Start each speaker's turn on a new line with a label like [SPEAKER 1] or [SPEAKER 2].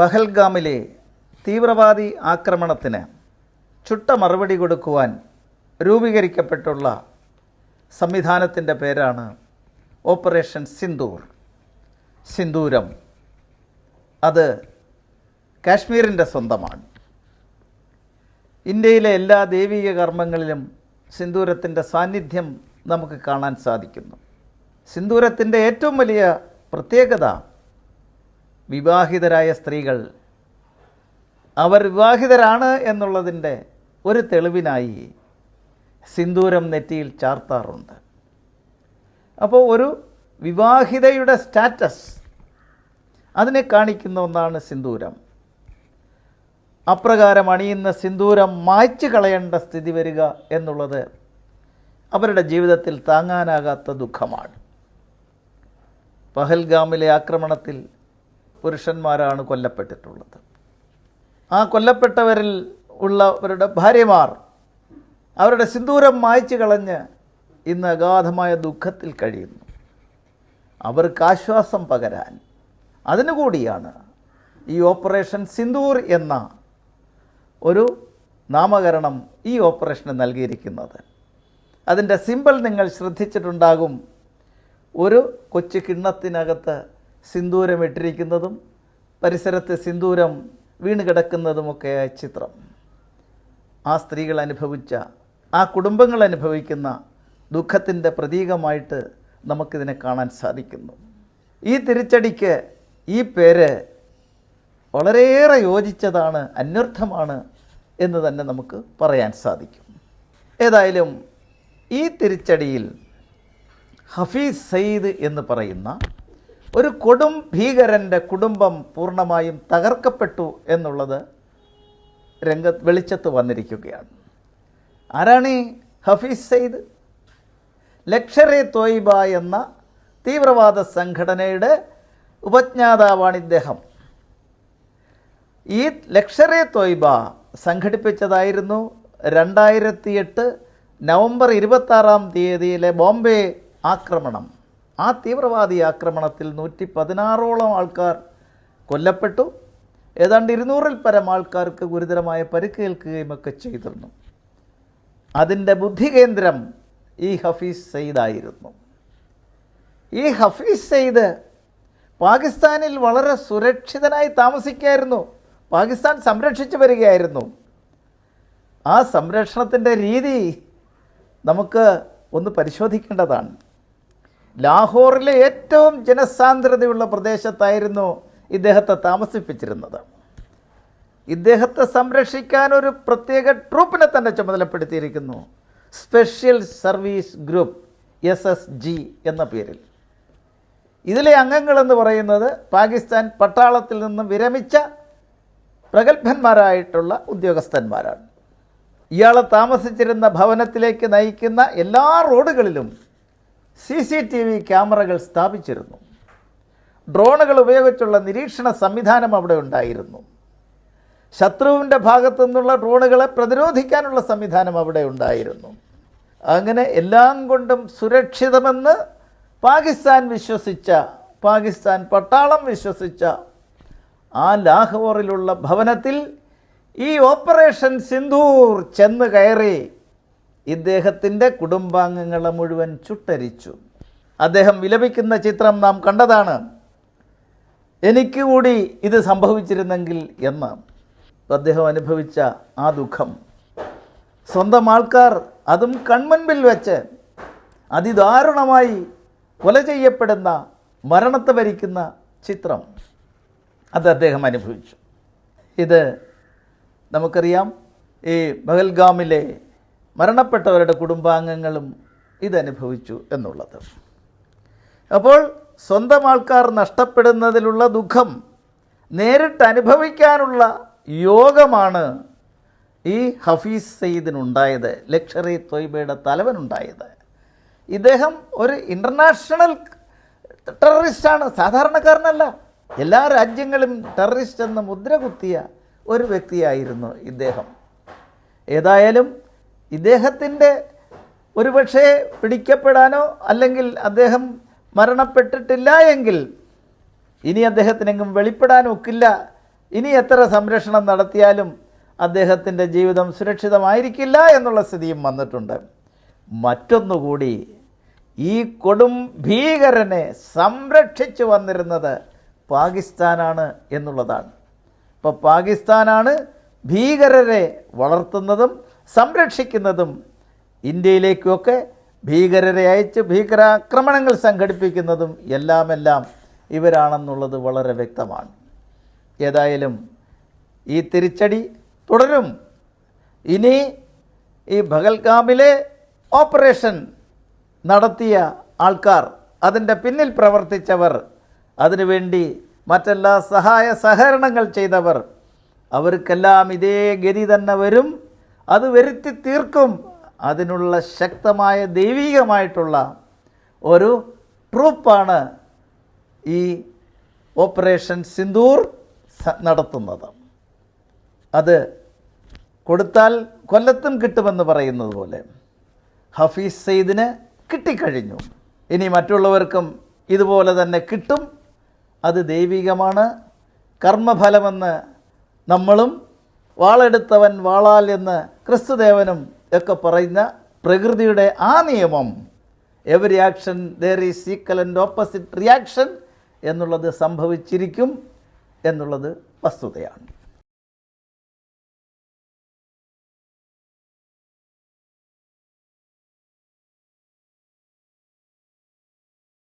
[SPEAKER 1] പഹൽഗാമിലെ തീവ്രവാദി ആക്രമണത്തിന് ചുട്ട മറുപടി കൊടുക്കുവാൻ രൂപീകരിക്കപ്പെട്ടുള്ള സംവിധാനത്തിന്റെ പേരാണ് ഓപ്പറേഷൻ സിന്ദൂർ സിന്ദൂരം. അത് കാശ്മീരിന്റെ സ്വന്തമാണ്. ഇന്ത്യയിലെ എല്ലാ ദൈവിക കർമ്മങ്ങളിലും സിന്ദൂരത്തിന്റെ സാന്നിധ്യം നമുക്ക് കാണാൻ സാധിക്കുന്നു. സിന്ദൂരത്തിന്റെ ഏറ്റവും വലിയ പ്രത്യേകത വിവാഹിതരായ സ്ത്രീകൾ അവർ വിവാഹിതരാണ് എന്നുള്ളതിന്റെ ഒരു തെളിവിനായി സിന്ദൂരം നെറ്റിയിൽ ചാർത്താറുണ്ട്. അപ്പോൾ ഒരു വിവാഹിതയുടെ സ്റ്റാറ്റസ് അതിനെ കാണിക്കുന്ന ഒന്നാണ് സിന്ദൂരം. അപ്രകാരം അണിയുന്ന സിന്ദൂരം മായ്ച്ചു കളയേണ്ട സ്ഥിതി വരിക എന്നുള്ളത് അവരുടെ ജീവിതത്തിൽ താങ്ങാനാകാത്ത ദുഃഖമാണ്. പഹൽഗാമിലെ ആക്രമണത്തിൽ പുരുഷന്മാരാണ് കൊല്ലപ്പെട്ടിട്ടുള്ളത്. ആ കൊല്ലപ്പെട്ടവരിൽ ഉള്ളവരുടെ ഭാര്യമാർ അവരുടെ സിന്ദൂരം മായ്ച്ചു കളഞ്ഞ് ഇന്ന് അഗാധമായ ദുഃഖത്തിൽ കഴിയുന്നു. അവർക്ക് ആശ്വാസം പകരാൻ അതിനുകൂടിയാണ് ഈ ഓപ്പറേഷൻ സിന്ദൂർ എന്ന ഒരു നാമകരണം ഈ ഓപ്പറേഷന് നൽകിയിരിക്കുന്നത്. അതിന്റെ സിമ്പിൾ നിങ്ങൾ ശ്രദ്ധിച്ചിട്ടുണ്ടാകും. ഒരു കൊച്ചു കിണ്ണത്തിനകത്ത് സിന്ദൂരം ഇട്ടിരിക്കുന്നതും പരിസരത്ത് സിന്ദൂരം വീണ് കിടക്കുന്നതുമൊക്കെയായ ചിത്രം. ആ സ്ത്രീകൾ അനുഭവിച്ച ആ കുടുംബങ്ങൾ അനുഭവിക്കുന്ന ദുഃഖത്തിന്റെ പ്രതീകമായിട്ട് നമുക്കിതിനെ കാണാൻ സാധിക്കുന്നു. ഈ തിരിച്ചടിക്ക് ഈ പേര് വളരെയേറെ യോജിച്ചതാണ് അന്വർത്ഥമാണ് എന്ന് തന്നെ നമുക്ക് പറയാൻ സാധിക്കും. ഏതായാലും ഈ തിരിച്ചടിയിൽ ഹഫീസ് സയ്യിദ് എന്ന് പറയുന്ന ഒരു കൊടും ഭീകരന്റെ കുടുംബം പൂർണമായും തകർക്കപ്പെട്ടു എന്നുള്ളത് രംഗ വെളിച്ചത്ത് വന്നിരിക്കുകയാണ്. ആരാണ് ഈ ഹഫീസ് സെയ്ദ്? ലക്ഷറെ തോയിബ എന്ന തീവ്രവാദ സംഘടനയുടെ ഉപജ്ഞാതാവാണ് ഇദ്ദേഹം. ഈ ലക്ഷറെ തോയിബ സംഘടിപ്പിച്ചതായിരുന്നു രണ്ടായിരത്തി എട്ട് നവംബർ ഇരുപത്താറാം തീയതിയിലെ ബോംബെ ആക്രമണം. ആ തീവ്രവാദി ആക്രമണത്തിൽ നൂറ്റി പതിനാറോളം ആൾക്കാർ കൊല്ലപ്പെട്ടു. ഏതാണ്ട് ഇരുന്നൂറിൽ പരം ആൾക്കാർക്ക് ഗുരുതരമായ പരിക്കേൽക്കുകയും ഒക്കെ ചെയ്തിരുന്നു. അതിന്റെ ബുദ്ധികേന്ദ്രം ഈ ഹഫീസ് സെയ്ദായിരുന്നു. ഈ ഹഫീസ് സെയ്ദ് പാകിസ്ഥാനിൽ വളരെ സുരക്ഷിതനായി താമസിക്കുകയായിരുന്നു പാകിസ്ഥാൻ സംരക്ഷിച്ചു വരികയായിരുന്നു. ആ സംരക്ഷണത്തിന്റെ രീതി നമുക്ക് ഒന്ന് പരിശോധിക്കേണ്ടതാണ്. ലാഹോറിലെ ഏറ്റവും ജനസാന്ദ്രതയുള്ള പ്രദേശത്തായിരുന്നു ഇദ്ദേഹത്തെ താമസിപ്പിച്ചിരുന്നത്. ഇദ്ദേഹത്തെ സംരക്ഷിക്കാൻ ഒരു പ്രത്യേക ട്രൂപ്പിനെ തന്നെ ചുമതലപ്പെടുത്തിയിരിക്കുന്നു. Special service group S S G എന്ന പേരിൽ. ഇതിലെ അംഗങ്ങളെന്ന് പറയുന്നത് പാകിസ്ഥാൻ പട്ടാളത്തിൽ നിന്നും വിരമിച്ച പ്രഗത്ഭന്മാരായിട്ടുള്ള ഉദ്യോഗസ്ഥന്മാരാണ്. ഇയാളെ താമസിച്ചിരുന്ന ഭവനത്തിലേക്ക് നയിക്കുന്ന എല്ലാ റോഡുകളിലും സി സി ടി വി ക്യാമറകൾ സ്ഥാപിച്ചിരുന്നു. ഡ്രോണുകൾ ഉപയോഗിച്ചുള്ള നിരീക്ഷണ സംവിധാനം അവിടെ ഉണ്ടായിരുന്നു. ശത്രുവിന്റെ ഭാഗത്തു നിന്നുള്ള ഡ്രോണുകളെ പ്രതിരോധിക്കാനുള്ള സംവിധാനം അവിടെ ഉണ്ടായിരുന്നു. അങ്ങനെ എല്ലാം കൊണ്ടും സുരക്ഷിതമെന്ന് പാകിസ്ഥാൻ വിശ്വസിച്ച പാകിസ്ഥാൻ പട്ടാളം വിശ്വസിച്ച ആ ലാഹോറിലുള്ള ഭവനത്തിൽ ഈ ഓപ്പറേഷൻ സിന്ധൂർ ചെന്ന് കയറി ഇദ്ദേഹത്തിന്റെ കുടുംബാംഗങ്ങളെ മുഴുവൻ ചുട്ടരിച്ചു. അദ്ദേഹം വിലപിക്കുന്ന ചിത്രം നാം കണ്ടതാണ്. എനിക്ക് കൂടി ഇത് സംഭവിച്ചിരുന്നെങ്കിൽ എന്ന്. അദ്ദേഹം അനുഭവിച്ച ആ ദുഃഖം. സ്വന്തം ആൾക്കാർ അതും കൺമുൻപിൽ വെച്ച് അതിദാരുണമായി കൊല ചെയ്യപ്പെടുന്ന മരണത്തെ ഭരിക്കുന്ന ചിത്രം അത് അദ്ദേഹം അനുഭവിച്ചു. ഇത് നമുക്കറിയാം. ഈ ബഹൽഗാമിലെ മരണപ്പെട്ടവരുടെ കുടുംബാംഗങ്ങളും ഇതനുഭവിച്ചു എന്നുള്ളത്. അപ്പോൾ സ്വന്തം ആൾക്കാർ നഷ്ടപ്പെടുന്നതിലുള്ള ദുഃഖം നേരിട്ട് അനുഭവിക്കാനുള്ള യോഗമാണ് ഈ ഹഫീസ് സയ്യിദിനുണ്ടായത് ലക്ഷറി തൊയ്ബയുടെ തലവനുണ്ടായത്. ഇദ്ദേഹം ഒരു ഇന്റർനാഷണൽ ടെററിസ്റ്റാണ് സാധാരണക്കാരനല്ല. എല്ലാ രാജ്യങ്ങളും ടെററിസ്റ്റ് എന്ന മുദ്ര കുത്തിയ ഒരു വ്യക്തിയായിരുന്നു ഇദ്ദേഹം. ഏതായാലും ഇദ്ദേഹത്തിന്റെ ഒരുപക്ഷെ പിടിക്കപ്പെടാനോ അല്ലെങ്കിൽ അദ്ദേഹം മരണപ്പെട്ടിട്ടില്ല എങ്കിൽ ഇനി അദ്ദേഹത്തിനെങ്കും വെളിപ്പെടാനൊക്കില്ല. ഇനി എത്ര സംരക്ഷണം നടത്തിയാലും അദ്ദേഹത്തിന്റെ ജീവിതം സുരക്ഷിതമായിരിക്കില്ല എന്നുള്ള സ്ഥിതിയും വന്നിട്ടുണ്ട്. മറ്റൊന്നുകൂടി ഈ കൊടും ഭീകരനെ സംരക്ഷിച്ചു വന്നിരുന്നത് പാകിസ്ഥാനാണ് എന്നുള്ളതാണ്. ഇപ്പോൾ പാകിസ്ഥാനാണ് ഭീകരരെ വളർത്തുന്നതും സംരക്ഷിക്കുന്നതും ഇന്ത്യയിലേക്കൊക്കെ ഭീകരരെ അയച്ച് ഭീകരാക്രമണങ്ങൾ സംഘടിപ്പിക്കുന്നതും എല്ലാമെല്ലാം ഇവരാണെന്നുള്ളത് വളരെ വ്യക്തമാണ്. ഏതായാലും ഈ തിരിച്ചടി തുടരും. ഇനി ഈ ഭഗൽഗാമിലെ ഓപ്പറേഷൻ നടത്തിയ ആൾക്കാർ അതിന്റെ പിന്നിൽ പ്രവർത്തിച്ചവർ അതിനുവേണ്ടി മറ്റെല്ലാ സഹായ സഹകരണങ്ങൾ ചെയ്തവർ അവർക്കെല്ലാം ഇതേ ഗതി തന്നെ വരും. അത് വരുത്തി തീർക്കും. അതിനുള്ള ശക്തമായ ദൈവികമായിട്ടുള്ള ഒരു ട്രൂപ്പാണ് ഈ ഓപ്പറേഷൻ സിന്ദൂർ നടത്തുന്നത്. അത് കൊടുത്താൽ കൊല്ലത്തും കിട്ടുമെന്ന് പറയുന്നത് പോലെ ഹഫീസ് സെയ്ദിന് കിട്ടിക്കഴിഞ്ഞു. ഇനി മറ്റുള്ളവർക്കും ഇതുപോലെ തന്നെ കിട്ടും. അത് ദൈവികമാണ്. കർമ്മഫലമെന്ന് നമ്മളും വാളെടുത്തവൻ വാളാൽ എന്ന് ക്രിസ്തുദേവനും ഒക്കെ പറയുന്ന പ്രകൃതിയുടെ ആ നിയമം. Every action there is equal and opposite reaction എന്നുള്ളത് സംഭവിച്ചിരിക്കും എന്നുള്ളത് വസ്തുതയാണ്.